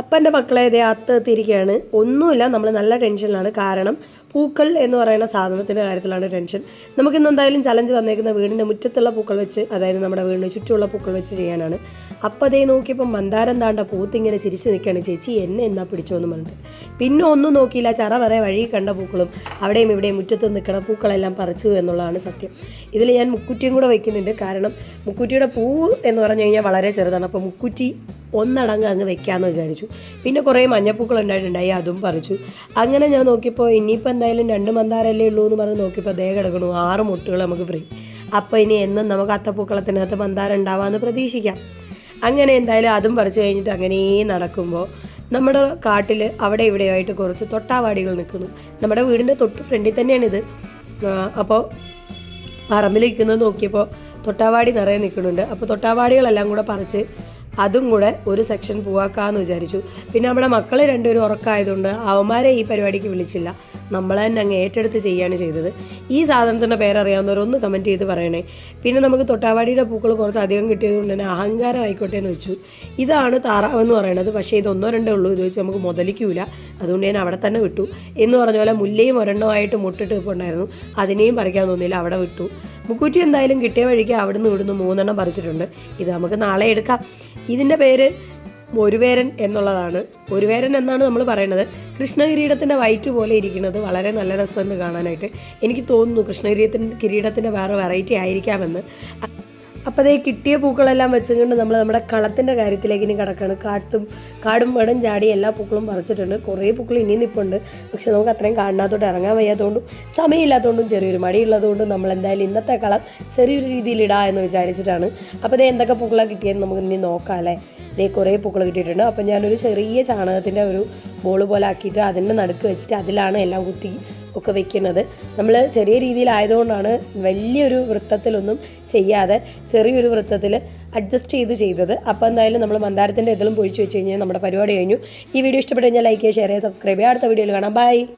അപ്പന്റെ മക്കളെ ഇതേ അത്തെത്തിയിരിക്കുകയാണ് ഒന്നുമില്ല നമ്മൾ നല്ല ടെൻഷനിലാണ്. കാരണം പൂക്കൾ എന്ന് പറയുന്ന സാധനത്തിന്റെ കാര്യത്തിലാണ് ടെൻഷൻ. നമുക്കിന്ന് എന്തായാലും ചലഞ്ച് വന്നേക്കുന്ന വീടിന്റെ മുറ്റത്തുള്ള പൂക്കൾ വെച്ച് അതായത് നമ്മുടെ വീടിന് ചുറ്റുമുള്ള പൂക്കൾ വെച്ച് ചെയ്യാനാണ്. അപ്പം അതേ നോക്കിയപ്പോൾ മന്ദാരം താണ്ട പൂത്തിങ്ങനെ ചിരിച്ച് നിൽക്കുകയാണ്. ചേച്ചി എന്നെ എന്നാ പിടിച്ചോന്ന് പറഞ്ഞിട്ട്. പിന്നെ ഒന്നും നോക്കിയില്ല. ചറ വരെ വഴി കണ്ട പൂക്കളും അവിടെയും ഇവിടെയും മുറ്റത്ത് നിൽക്കണ പൂക്കളെല്ലാം പറിച്ചു എന്നുള്ളതാണ് സത്യം. ഇതിൽ ഞാൻ മുക്കുറ്റിയും കൂടെ വയ്ക്കുന്നുണ്ട് കാരണം മുക്കുറ്റിയുടെ പൂ എന്ന് പറഞ്ഞു കഴിഞ്ഞാൽ വളരെ ചെറുതാണ്. അപ്പോൾ മുക്കുറ്റി ഒന്നടങ്ങ് അങ്ങ് വെക്കാമെന്ന് വിചാരിച്ചു. പിന്നെ കുറേ മഞ്ഞപ്പൂക്കൾ ഉണ്ടായിട്ടുണ്ടായി അതും പറിച്ചു. അങ്ങനെ ഞാൻ നോക്കിയപ്പോൾ ഇനിയിപ്പോൾ എന്തായാലും രണ്ട് മന്ദാരല്ലേ ഉള്ളൂ എന്ന് പറഞ്ഞ് നോക്കിയപ്പോൾ ദേ കിടക്കണു ആറ് മുട്ടുകൾ നമുക്ക് ഫ്രീ അപ്പോൾ ഇനി എന്നും നമുക്ക് അത്തപ്പൂക്കളത്തിനകത്ത് മന്ദാരം ഉണ്ടാവാമെന്ന് പ്രതീക്ഷിക്കാം. അങ്ങനെ എന്തായാലും അതും പറിച്ചു കഴിഞ്ഞിട്ട് അങ്ങനെ നടക്കുമ്പോൾ നമ്മുടെ കാട്ടിൽ അവിടെ ഇവിടെയായിട്ട് കുറച്ച് തൊട്ടാവാടികൾ നിൽക്കുന്നു. നമ്മുടെ വീടിന്റെ തൊട്ട് ഫ്രണ്ടിൽ തന്നെയാണിത്. അപ്പോൾ പറമ്പിൽ നിൽക്കുന്നത് നോക്കിയപ്പോൾ തൊട്ടാവാടി നിറയെ നിൽക്കുന്നുണ്ട്. അപ്പോൾ തൊട്ടാവാടികളെല്ലാം കൂടെ പറിച്ച് അതും കൂടെ ഒരു സെക്ഷൻ പോവാക്കാന്ന് വിചാരിച്ചു. പിന്നെ നമ്മുടെ മക്കൾ രണ്ടുപേരും ഉറക്കമായതുകൊണ്ട് അവന്മാരെ ഈ പരിപാടിക്ക് വിളിച്ചില്ല. നമ്മൾ തന്നെ അങ്ങ് ഏറ്റെടുത്ത് ചെയ്യാണ് ചെയ്തത്. ഈ സാധനത്തിന്റെ പേരറിയാവുന്നവർ ഒന്ന് കമന്റ് ചെയ്ത് പറയണേ. പിന്നെ നമുക്ക് തൊട്ടാവാടിയുടെ പൂക്കൾ കുറച്ച് അധികം കിട്ടിയതുകൊണ്ട് തന്നെ അഹങ്കാരം ആയിക്കോട്ടെ എന്ന് വെച്ചു. ഇതാണ് താറാവ് എന്ന് പറയുന്നത് പക്ഷേ ഇതൊന്നോ രണ്ടോ ഉള്ളൂ. ഇത് വെച്ച് നമുക്ക് മുതലിക്കൂല. അതുകൊണ്ട് ഞാൻ അവിടെ തന്നെ വിട്ടു. എന്ന് പറഞ്ഞ പോലെ മുല്ലയും ഒരെണ്ണമായിട്ട് മുട്ടിട്ട് ഇപ്പോൾ ഉണ്ടായിരുന്നു അതിനെയും പറിക്കാൻ തോന്നിയില്ല. അവിടെ വിട്ടു. മുക്കൂറ്റി എന്തായാലും കിട്ടിയ വഴിക്ക് അവിടുന്ന് ഇവിടുന്ന് മൂന്നെണ്ണം പറിച്ചിട്ടുണ്ട്. ഇത് നമുക്ക് നാളെ എടുക്കാം. ഇതിന്റെ പേര് ഒരുവേരൻ എന്നുള്ളതാണ്. ഒരുവേരൻ എന്നാണ് നമ്മൾ പറയുന്നത്. കൃഷ്ണകിരീടത്തിന്റെ വൈറ്റ് പോലെ ഇരിക്കുന്നത് വളരെ നല്ല രസമുണ്ട് കാണാനായിട്ട്. എനിക്ക് തോന്നുന്നു കൃഷ്ണകിരീടത്തിന്റെ കിരീടത്തിന്റെ വേറെ വെറൈറ്റി ആയിരിക്കാമെന്ന്. അപ്പോൾ അതേ കിട്ടിയ പൂക്കളെല്ലാം വെച്ചുകൊണ്ട് നമ്മൾ നമ്മുടെ കളത്തിന്റെ കാര്യത്തിലേക്ക് ഇനി കിടക്കുകയാണ് കാട്ടും കാടും വേടും ചാടി എല്ലാ പൂക്കളും പറിച്ചിട്ടുണ്ട്. കുറേ പൂക്കൾ ഇനിയും നിൽപ്പുണ്ട് പക്ഷെ നമുക്ക് അത്രയും കാണാത്തോട്ട് ഇറങ്ങാൻ വയ്യാത്തതുകൊണ്ടും സമയമില്ലാത്തതുകൊണ്ടും ചെറിയൊരു മടിയുള്ളതുകൊണ്ടും നമ്മൾ എന്തായാലും ഇന്നത്തെ കളം ചെറിയൊരു രീതിയിൽ ഇടാ എന്ന് വിചാരിച്ചിട്ടാണ്. അപ്പോൾ അതേ എന്തൊക്കെ പൂക്കളാണ് കിട്ടിയെന്ന് നമുക്ക് ഇനി നോക്കാം അല്ലേ? ഇതേ കുറേ പൂക്കൾ കിട്ടിയിട്ടുണ്ട്. അപ്പോൾ ഞാനൊരു ചെറിയ ചാണകത്തിന്റെ ഒരു ബോൾ പോലെ ആക്കിയിട്ട് അതിന്റെ നടുക്ക് വെച്ചിട്ട് അതിലാണ് എല്ലാം കുത്തി ഒക്കെ വെക്കുന്നത്. നമ്മൾ ചെറിയ രീതിയിലായതുകൊണ്ടാണ് വലിയൊരു വൃത്തത്തിലൊന്നും ചെയ്യാതെ ചെറിയൊരു വൃത്തത്തിൽ അഡ്ജസ്റ്റ് ചെയ്ത് ചെയ്തത്. അപ്പോൾ എന്തായാലും നമ്മൾ മന്ദാരത്തിന്റെ ഇതിലും പൊഴിച്ച് വെച്ച് കഴിഞ്ഞാൽ നമ്മുടെ പരിപാടി കഴിഞ്ഞു. ഈ വീഡിയോ ഇഷ്ടപ്പെട്ട് കഴിഞ്ഞാൽ ലൈക്ക് ചെയ്യുക ഷെയർ ചെയ്യുക സബ്സ്ക്രൈബ് ചെയ്യുക. അടുത്ത വീഡിയോയിൽ കാണാം. ബൈ